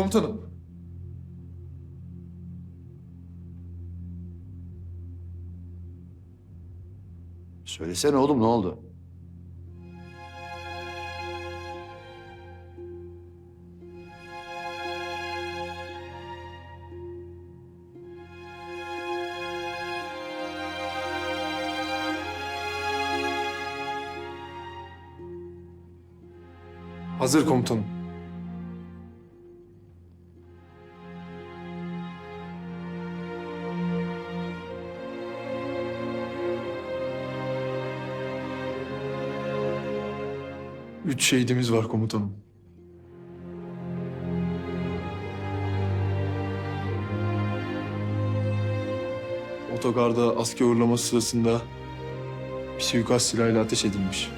Komutanım. Söylesene oğlum ne oldu? Hazır komutanım. Üç şehidimiz var komutanım. Otogarda asker uğurlaması sırasında bir suikast silahıyla ateş edilmiş.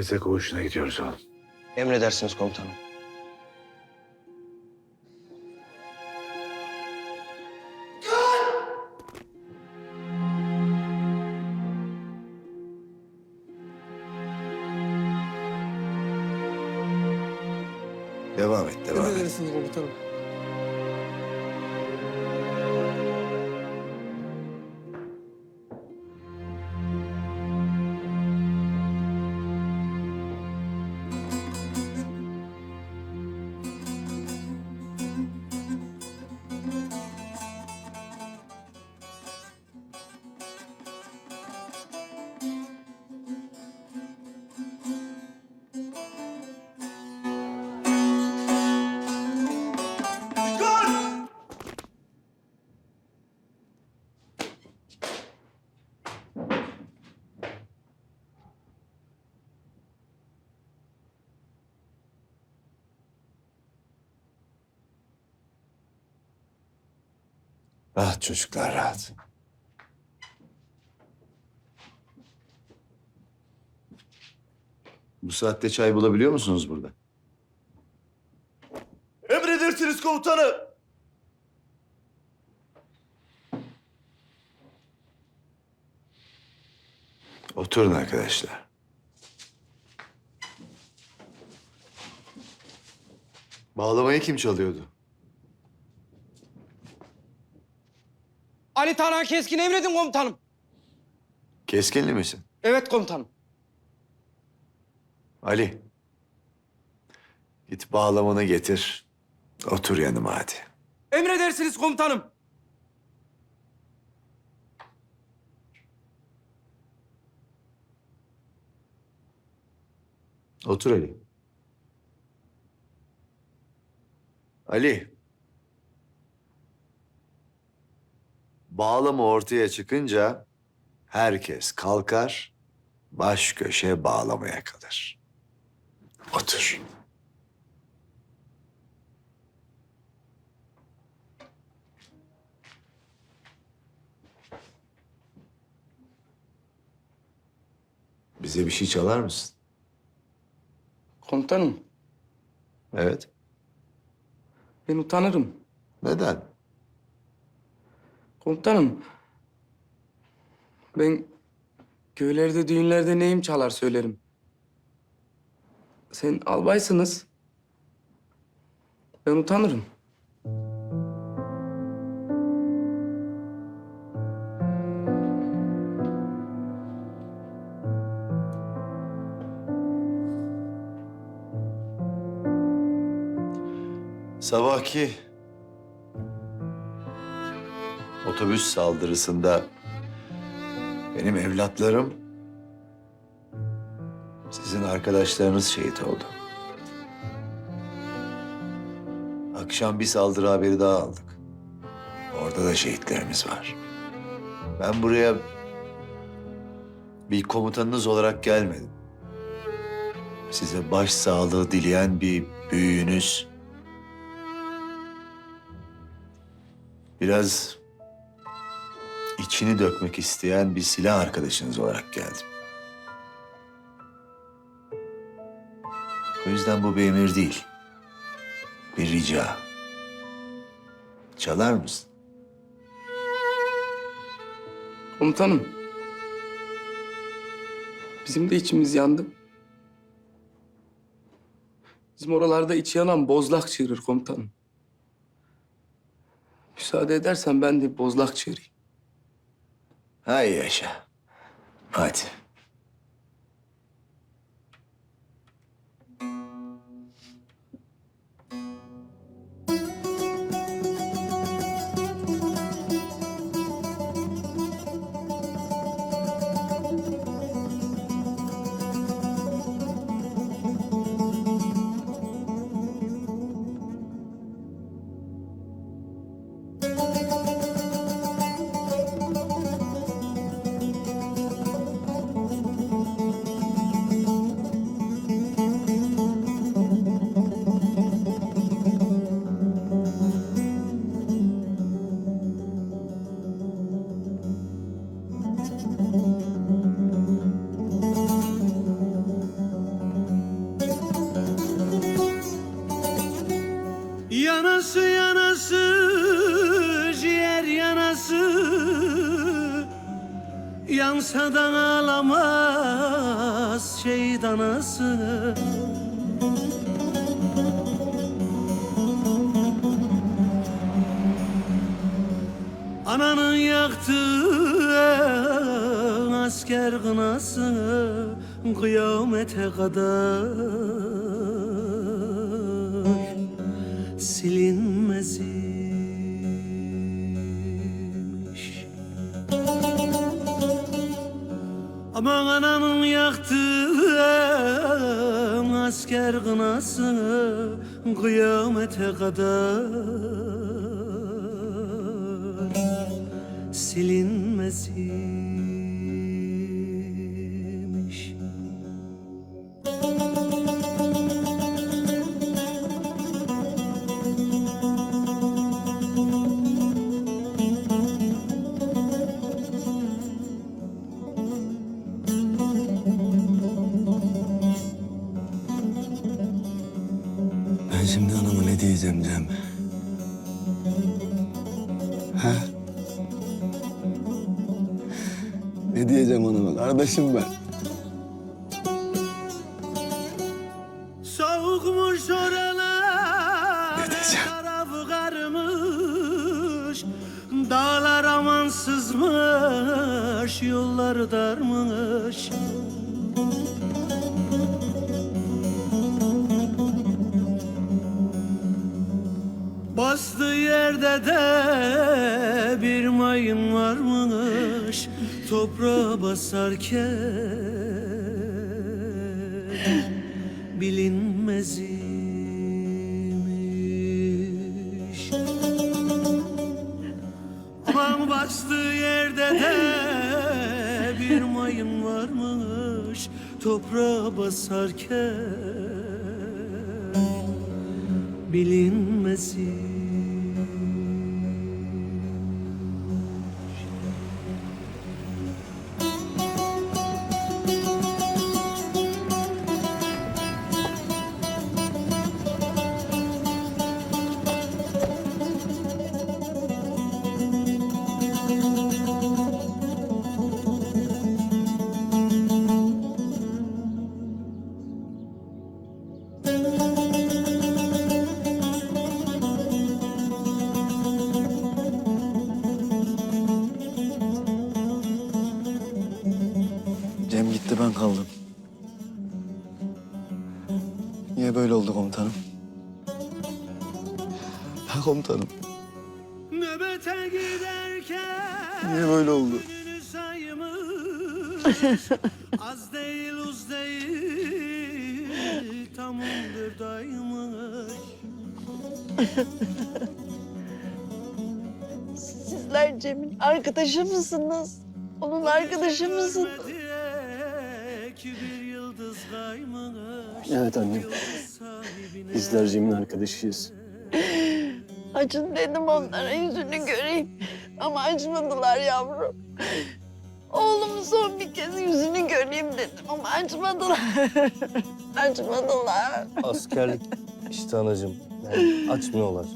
Müfrete koğuşuna gidiyoruz oğlum. Emredersiniz komutanım. Rahat çocuklar, rahat. Bu saatte çay bulabiliyor musunuz burada? Emredersiniz komutanım. Oturun arkadaşlar. Bağlamayı kim çalıyordu? Ali Tarhan Keskin emredin komutanım. Keskinli misin? Evet komutanım. Ali. Git bağlamanı getir. Otur yanıma hadi. Emredersiniz komutanım. Otur Ali. Ali. Bağlama ortaya çıkınca herkes kalkar, baş köşe bağlamaya kalır. Otur. Bize bir şey çalar mısın? Komutanım Evet. ben utanırım. Neden? Komutanım. Ben köylerde, düğünlerde neyim çalar söylerim. Sen albaysınız. Ben utanırım. Sabahki otobüs saldırısında benim evlatlarım sizin arkadaşlarınız şehit oldu. Akşam bir saldırı haberi daha aldık. Orada da şehitlerimiz var. Ben buraya bir komutanınız olarak gelmedim. Size baş sağlığı dileyen bir büyüğünüz, biraz içini dökmek isteyen bir silah arkadaşınız olarak geldim. O yüzden bu bir emir değil, bir rica. Çalar mısın? Komutanım. Bizim de içimiz yandı. Bizim oralarda içi yanan bozlak çığırır komutanım. Müsaade edersen ben de bozlak çığırayım. А я ще. Ать. Yansa da ağlamaz şehit anası Ananın yaktığı asker kınası Kıyamete kadar. Silinmezmiş Aman ananın yaktığı asker kınası Kıyamete kadar. Silinmezmiş Kardeşim ben. Soğukmuş oralar, tarafı karmış, dağlar amansızmış, yollar darmış. Bastığı yerde de bir mayın varmış, toprağa basarken bilinmezmiş. Aman bastığı yerde de bir mayın varmış, toprağa basarken bilinmezmiş. Komutanım. Nöbete giderken Niye böyle oldu? Az değil uz değil Tam ondurdaymış Sizler Cem'in arkadaşı mısınız? Onun arkadaşı mısınız? Evet annem. Bizler Cem'in arkadaşıyız. Açın dedim onlara yüzünü göreyim. Ama açmadılar yavrum. Oğlumun son bir kez yüzünü göreyim dedim ama açmadılar. açmadılar. Askerlik işte anacığım. Yani açmıyorlar.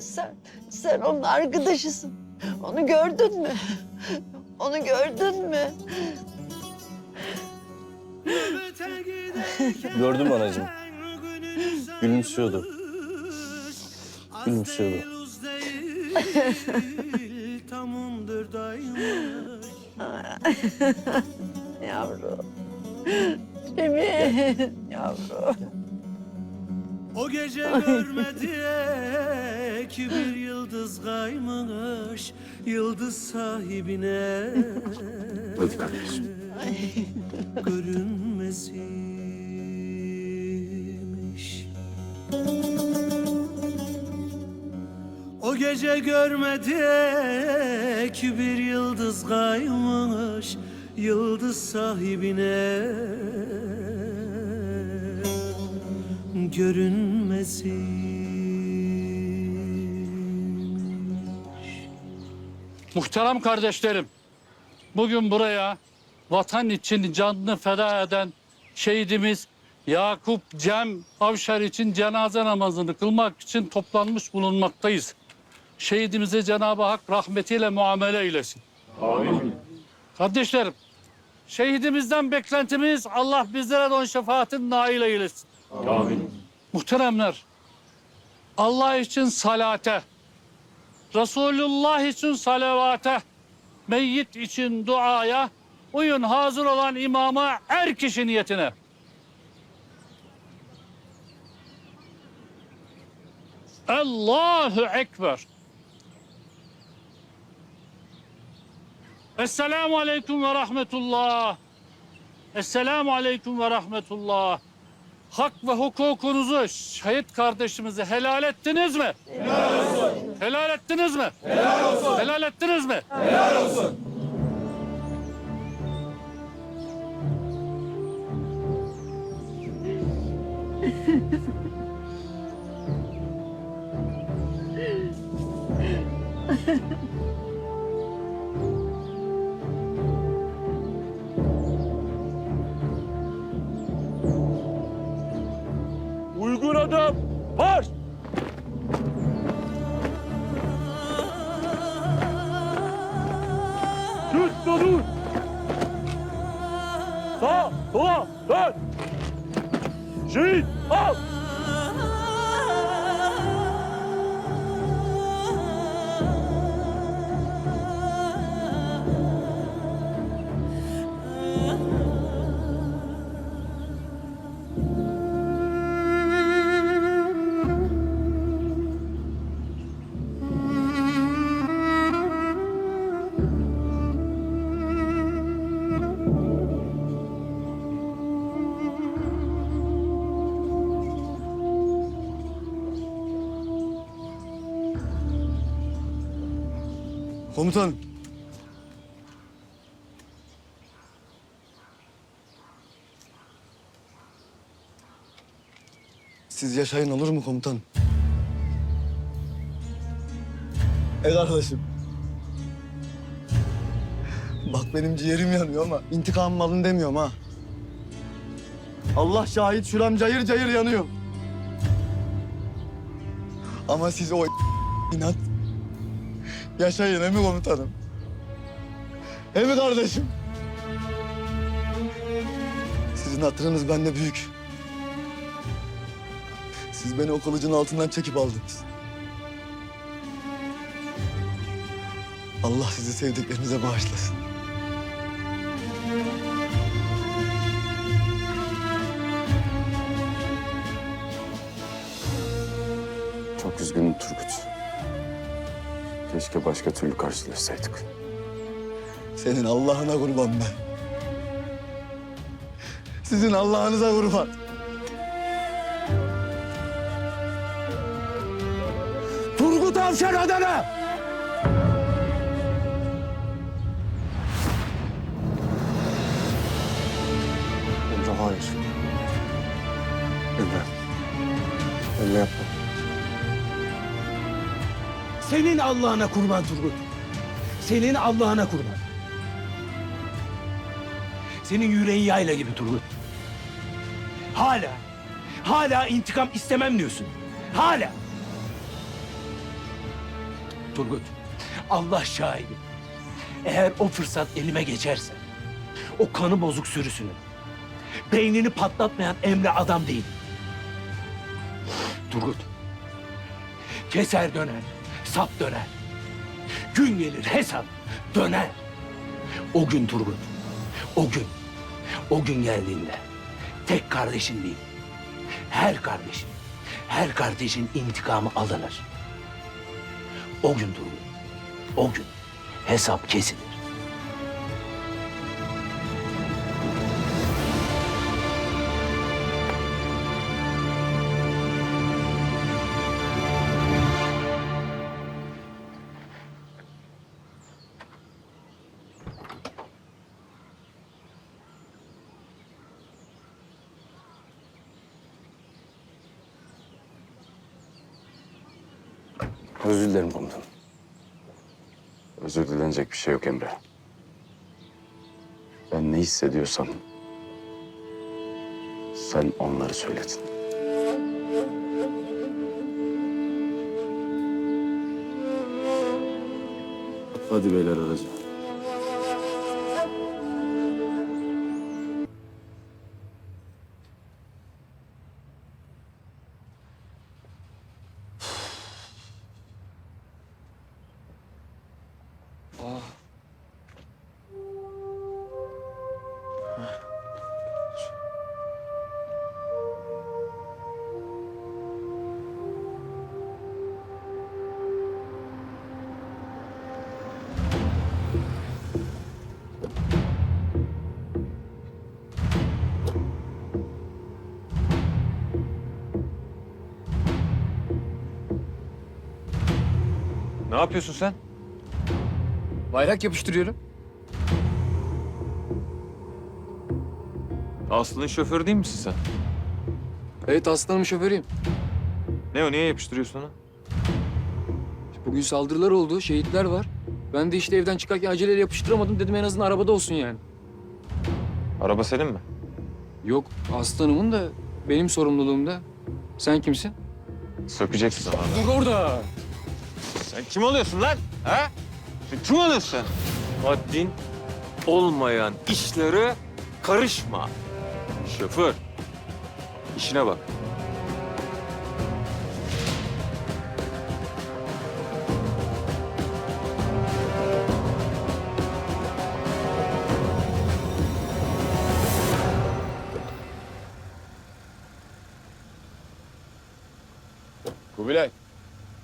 Sen, sen onun arkadaşısın. Onu gördün mü? Onu gördün mü? Gördüm anacığım. Gülümsüyordu. Gülümsüyordu. Yavrum. Cemil. Yavrum. O gece görmedi ki bir yıldız kaymış Yıldız sahibine görünmesiymiş O gece görmedi ki bir yıldız kaymış Yıldız sahibine görünmesin. Muhterem kardeşlerim, bugün buraya vatan için canını feda eden şehidimiz Yakup Cem Avşar için cenaze namazını kılmak için toplanmış bulunmaktayız. Şehidimize Cenab-ı Hak rahmetiyle muamele eylesin. Amin. Kardeşlerim, şehidimizden beklentimiz Allah bizlere de onun şefaatin nail eylesin. Amin. Muhteremler, Allah için salate, Resulullah için salavate, meyyit için duaya, uyun hazır olan imama er kişi niyetine. Allahu Ekber. Esselamu Aleyküm ve Rahmetullah. Esselamu Aleyküm ve Rahmetullah. Hak ve hukukunuzu şehit kardeşimizi helal ettiniz mi? Helal ettiniz mi? Helal olsun. Helal ettiniz mi? Uygun adam Komutan. Siz yaşayın olur mu komutan? Ey kardeşim. Bak benim ciğerim yanıyor ama intikamım alın demiyorum ha. Allah şahit şuram cayır cayır yanıyor. Ama siz o inat Yaşayın he mi komutanım? He mi kardeşim? Sizin hatırınız bende büyük. Siz beni o kılıcın altından çekip aldınız. Allah sizi sevdiklerinize bağışlasın. üzgünüm Turgut. Keşke başka türlü karşılaşsaydık. Senin Allah'ına kurban ben. Sizin Allah'ınıza kurban. Senin Allah'ına kurban Turgut. Senin Allah'ına kurban. Senin yüreğin yayla gibi Turgut. Hala, hala intikam istemem diyorsun. Hala. Turgut, Allah şahidi. Eğer o fırsat elime geçerse, o kanı bozuk sürüsünün beynini patlatmayan Emre adam değil. Turgut, keser döner, sap döner. Gün gelir hesap döner. O gün Turgut, o gün, o gün geldiğinde tek kardeşin değil, her kardeşin, her kardeşin intikamı alınır. O gün Turgut, o gün hesap kesilir. Özür dilenecek bir şey yok Emre. Ben ne hissediyorsam sen onları söyledin. Hadi beyler araca. Yapıyorsun sen? Bayrak yapıştırıyorum. Aslı'nın şoförü değil misin sen? Evet aslanım şoförüyüm. Ne o niye yapıştırıyorsun onu? Bugün saldırılar oldu, şehitler var. Ben de işte evden çıkarken aceleyle yapıştıramadım. Dedim en azından arabada olsun yani. Araba senin mi? Yok aslanımın da benim sorumluluğumda. Sen kimsin? Sökeceksin sana. Dur orada. Sen kim oluyorsun lan? Ha? Sen kim oluyorsun? Haddin olmayan işlere karışma. Şoför. işine bak. Kubilay.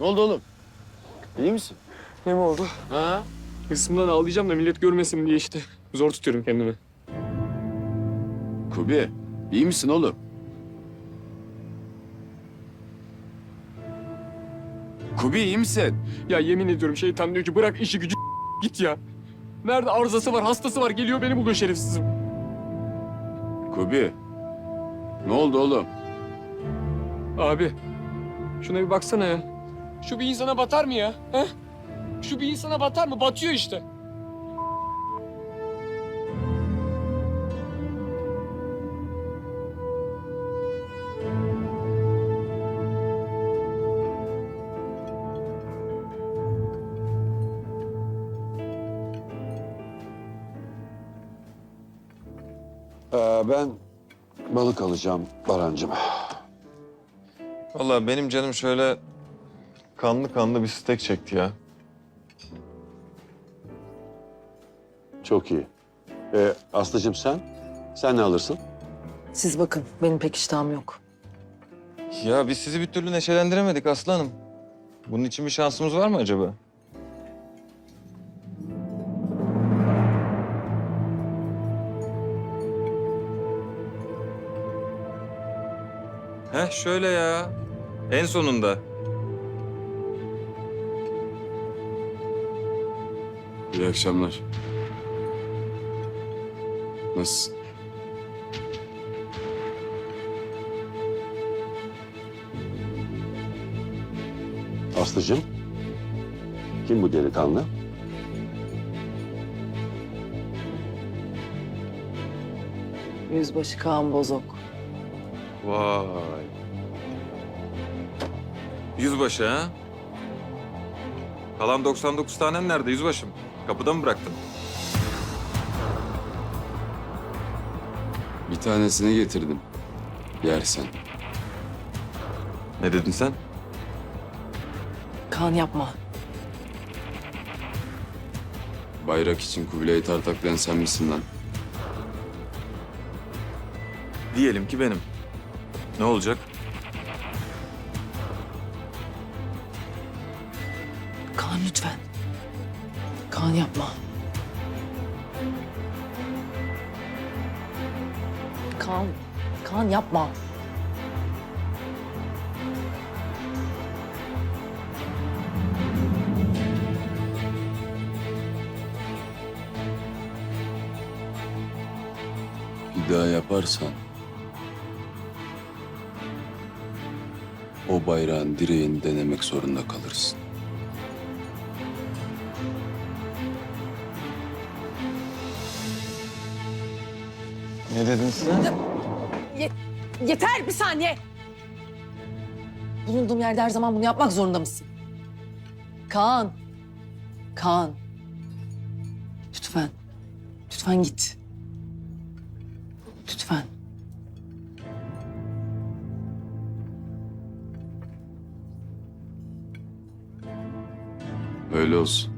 Ne oldu oğlum? İyi misin? Ne mi oldu? Ha? Hırsımdan ağlayacağım da millet görmesin diye işte. Zor tutuyorum kendimi. Kubi. iyi misin oğlum? Kubi iyi misin? Ya yemin ediyorum şeytan diyor ki bırak işi gücü git ya. Nerede arızası var, hastası var geliyor beni buluyor şerefsizim. Kubi. Ne oldu oğlum? Abi şuna bir baksana ya. Şu bir insana batar mı ya? He? Şu bir insana batar mı? Batıyor işte. Ee, ben balık alacağım Barancığım. Vallahi benim canım şöyle kanlı kanlı bir stek çekti ya. Çok iyi. Ee, Aslı'cığım sen? Sen ne alırsın? Siz bakın, benim pek iştahım yok. Ya biz sizi bir türlü neşelendiremedik Aslı Hanım. Bunun için bir şansımız var mı acaba? Heh şöyle ya. En sonunda. İyi akşamlar. Nasılsın? Aslıcığım, kim bu delikanlı? Yüzbaşı Kaan Bozok. Vay. Yüzbaşı ha? Kalan 99 tanem nerede yüzbaşım? Kapıda mı bıraktın? Bir tanesini getirdim. Yersen. Ne dedin sen? Kaan yapma. Bayrak için Kubilay'ı tartaklayan sen misin lan? Diyelim ki benim. Ne olacak? Kaan lütfen. Aman yapma. Kaan, Kaan yapma. Bir daha yaparsan o bayrağın direğini denemek zorunda kalırsın. Ne dediniz? Ye yeter bir saniye. Bulunduğum yerde her zaman bunu yapmak zorunda mısın? Kaan. Kaan. Lütfen. Lütfen git. Lütfen. Öyle olsun.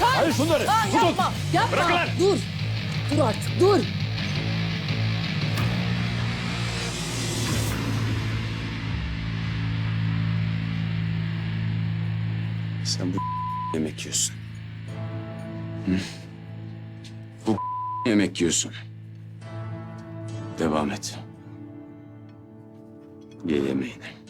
Kan! Hayır şunları! Kan tutun. yapma! Yapma! Bırakın! Dur! Dur artık dur! Sen bu yemek yiyorsun. Bu yemek yiyorsun. Devam et. Ye yemeğini.